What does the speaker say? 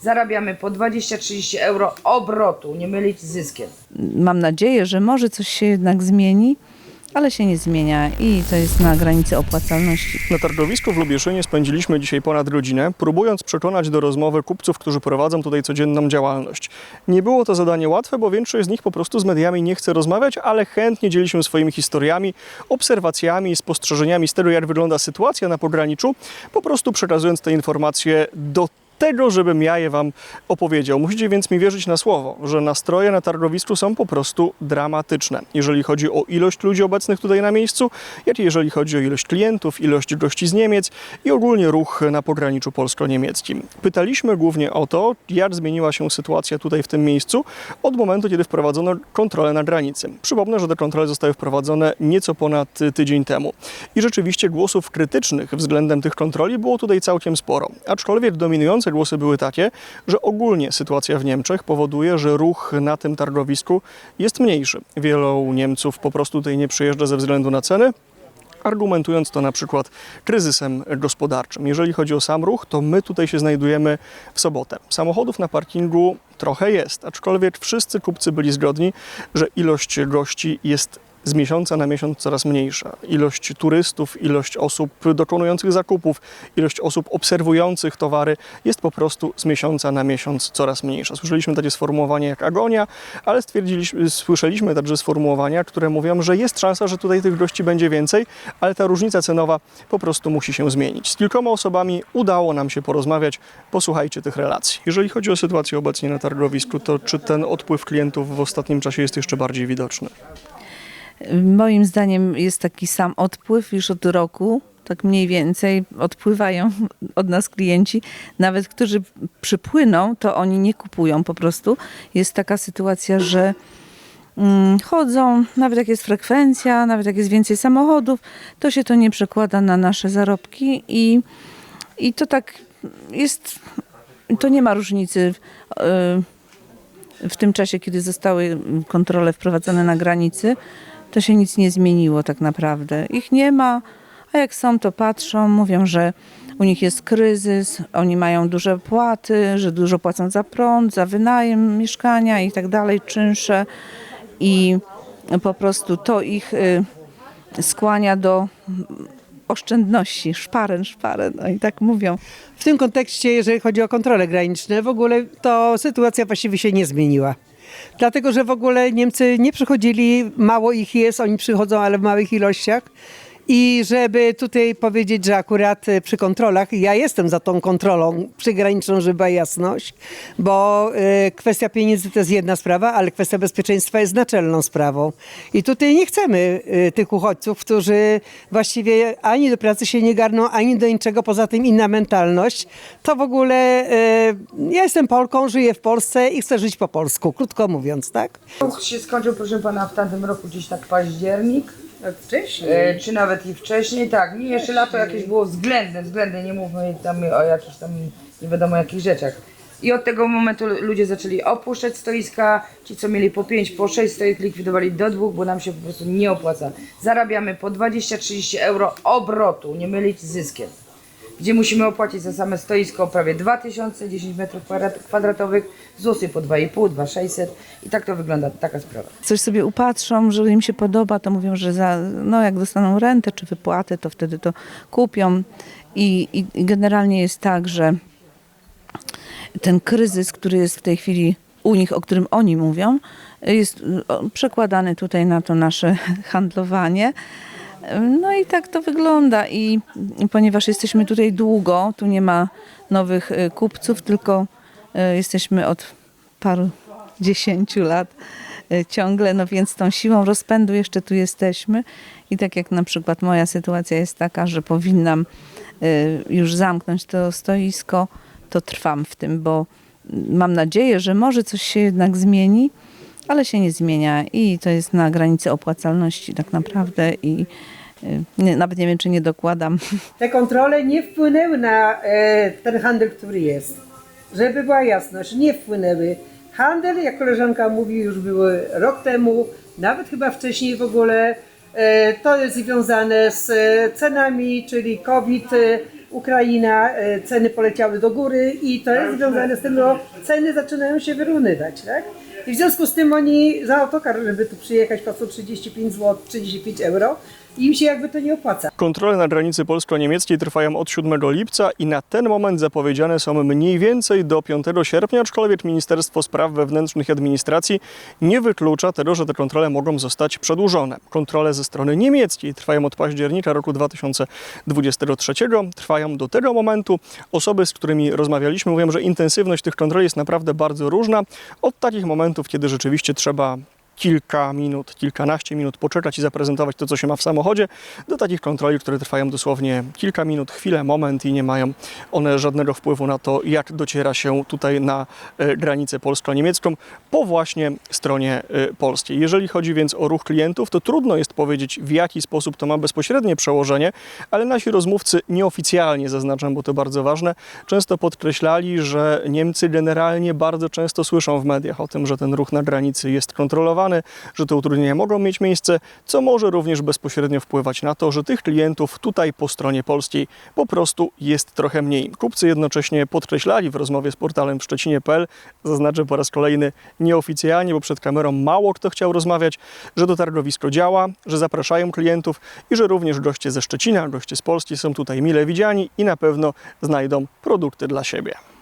Zarabiamy po 20-30 euro obrotu, nie mylić z zyskiem. Mam nadzieję, że może coś się jednak zmieni, ale się nie zmienia i to jest na granicy opłacalności. Na targowisku w Lubieszynie spędziliśmy dzisiaj ponad godzinę, próbując przekonać do rozmowy kupców, którzy prowadzą tutaj codzienną działalność. Nie było to zadanie łatwe, bo większość z nich po prostu z mediami nie chce rozmawiać, ale chętnie dzieli się swoimi historiami, obserwacjami, spostrzeżeniami z tego, jak wygląda sytuacja na pograniczu, po prostu przekazując te informacje do tego, żebym ja je Wam opowiedział. Musicie więc mi wierzyć na słowo, że nastroje na targowisku są po prostu dramatyczne. Jeżeli chodzi o ilość ludzi obecnych tutaj na miejscu, jak i jeżeli chodzi o ilość klientów, ilość gości z Niemiec i ogólnie ruch na pograniczu polsko-niemieckim. Pytaliśmy głównie o to, jak zmieniła się sytuacja tutaj w tym miejscu od momentu, kiedy wprowadzono kontrolę na granicy. Przypomnę, że te kontrole zostały wprowadzone nieco ponad tydzień temu. I rzeczywiście głosów krytycznych względem tych kontroli było tutaj całkiem sporo. Aczkolwiek dominujące głosy były takie, że ogólnie sytuacja w Niemczech powoduje, że ruch na tym targowisku jest mniejszy. Wielu Niemców po prostu tutaj nie przyjeżdża ze względu na ceny, argumentując to na przykład kryzysem gospodarczym. Jeżeli chodzi o sam ruch, to my tutaj się znajdujemy w sobotę. Samochodów na parkingu trochę jest, aczkolwiek wszyscy kupcy byli zgodni, że ilość gości jest z miesiąca na miesiąc coraz mniejsza. Ilość turystów, ilość osób dokonujących zakupów, ilość osób obserwujących towary jest po prostu z miesiąca na miesiąc coraz mniejsza. Słyszeliśmy takie sformułowanie jak agonia, ale stwierdziliśmy, słyszeliśmy także sformułowania, które mówią, że jest szansa, że tutaj tych gości będzie więcej, ale ta różnica cenowa po prostu musi się zmienić. Z kilkoma osobami udało nam się porozmawiać. Posłuchajcie tych relacji. Jeżeli chodzi o sytuację obecnie na targowisku, to czy ten odpływ klientów w ostatnim czasie jest jeszcze bardziej widoczny? Moim zdaniem jest taki sam odpływ już od roku. Tak mniej więcej odpływają od nas klienci. Nawet którzy przypłyną, to oni nie kupują po prostu. Jest taka sytuacja, że mm, chodzą, nawet jak jest frekwencja, nawet jak jest więcej samochodów, to się to nie przekłada na nasze zarobki i, i to tak jest, to nie ma różnicy w tym czasie, kiedy zostały kontrole wprowadzone na granicy, to się nic nie zmieniło tak naprawdę. Ich nie ma, a jak są, to patrzą, mówią, że u nich jest kryzys, oni mają duże płaty, że dużo płacą za prąd, za wynajem mieszkania i tak dalej, czynsze i po prostu to ich y, skłania do oszczędności, szparen, szparen, oni tak mówią. W tym kontekście, jeżeli chodzi o kontrole graniczne, w ogóle to sytuacja właściwie się nie zmieniła. Dlatego, że w ogóle Niemcy nie przychodzili, mało ich jest, oni przychodzą, ale w małych ilościach. I żeby tutaj powiedzieć, że akurat e, przy kontrolach, ja jestem za tą kontrolą przygraniczną, żeby była jasność, bo e, kwestia pieniędzy to jest jedna sprawa, ale kwestia bezpieczeństwa jest naczelną sprawą. I tutaj nie chcemy e, tych uchodźców, którzy właściwie ani do pracy się nie garną, ani do niczego, poza tym inna mentalność. To w ogóle, ja jestem Polką, żyję w Polsce i chcę żyć po polsku, krótko mówiąc, tak? Ruch się skończył, proszę pana, w tamtym roku gdzieś tak październik, Wcześniej. e, czy nawet i wcześniej, tak, nie, jeszcze lato jakieś było względne, względne, nie mówmy tam o jakichś tam nie wiadomo jakich rzeczach. I od tego momentu ludzie zaczęli opuszczać stoiska, ci co mieli po 5, po 6 stoisk likwidowali do dwóch, bo nam się po prostu nie opłaca. Zarabiamy po 20-30 euro obrotu, nie mylić z zyskiem. Gdzie musimy opłacić za same stoisko prawie 2000, 10 metrów kwadrat- kwadratowych, ZUSy po 2,5, 2,600 i tak to wygląda, taka sprawa. Coś sobie upatrzą, że im się podoba, to mówią, że za, no jak dostaną rentę czy wypłatę, to wtedy to kupią. I, i, i generalnie jest tak, że ten kryzys, który jest w tej chwili u nich, o którym oni mówią, jest przekładany tutaj na to nasze handlowanie. No i tak to wygląda. I, ponieważ jesteśmy tutaj długo, tu nie ma nowych y, kupców, tylko y, jesteśmy od paru dziesięciu lat y, ciągle, no więc tą siłą rozpędu jeszcze tu jesteśmy. I tak jak na przykład moja sytuacja jest taka, że powinnam już zamknąć to stoisko, to trwam w tym, bo mam nadzieję, że może coś się jednak zmieni, ale się nie zmienia i to jest na granicy opłacalności tak naprawdę i nie, nawet nie wiem, czy nie dokładam. Te kontrole nie wpłynęły na e, ten handel, który jest. Żeby była jasność, nie wpłynęły. Handel, jak koleżanka mówi, już były rok temu, nawet chyba wcześniej w ogóle. E, to jest związane z e, cenami, czyli COVID, e, Ukraina, e, ceny poleciały do góry i to jest związane z tym, że ceny zaczynają się wyrównywać, tak? I w związku z tym oni za autokar, żeby tu przyjechać, płacą 35 zł, 35 euro i im się jakby to nie opłaca. Kontrole na granicy polsko-niemieckiej trwają od 7 lipca i na ten moment zapowiedziane są mniej więcej do 5 sierpnia, aczkolwiek Ministerstwo Spraw Wewnętrznych i Administracji nie wyklucza tego, że te kontrole mogą zostać przedłużone. Kontrole ze strony niemieckiej trwają od października roku 2023, trwają do tego momentu. Osoby, z którymi rozmawialiśmy, mówią, że intensywność tych kontroli jest naprawdę bardzo różna. Od takich momentów, kiedy rzeczywiście trzeba kilka minut, kilkanaście minut poczekać i zaprezentować to, co się ma w samochodzie, do takich kontroli, które trwają dosłownie kilka minut, chwilę, moment i nie mają one żadnego wpływu na to, jak dociera się tutaj na e, granicę polsko-niemiecką po właśnie stronie e, polskiej. Jeżeli chodzi więc o ruch klientów, to trudno jest powiedzieć, w jaki sposób to ma bezpośrednie przełożenie, ale nasi rozmówcy nieoficjalnie, zaznaczam, bo to bardzo ważne, często podkreślali, że Niemcy generalnie bardzo często słyszą w mediach o tym, że ten ruch na granicy jest kontrolowany, że te utrudnienia mogą mieć miejsce, co może również bezpośrednio wpływać na to, że tych klientów tutaj po stronie polskiej po prostu jest trochę mniej. Kupcy jednocześnie podkreślali w rozmowie z portalem w Szczecinie.pl, zaznaczę po raz kolejny nieoficjalnie, bo przed kamerą mało kto chciał rozmawiać, że to targowisko działa, że zapraszają klientów i że również goście ze Szczecina, goście z Polski są tutaj mile widziani i na pewno znajdą produkty dla siebie.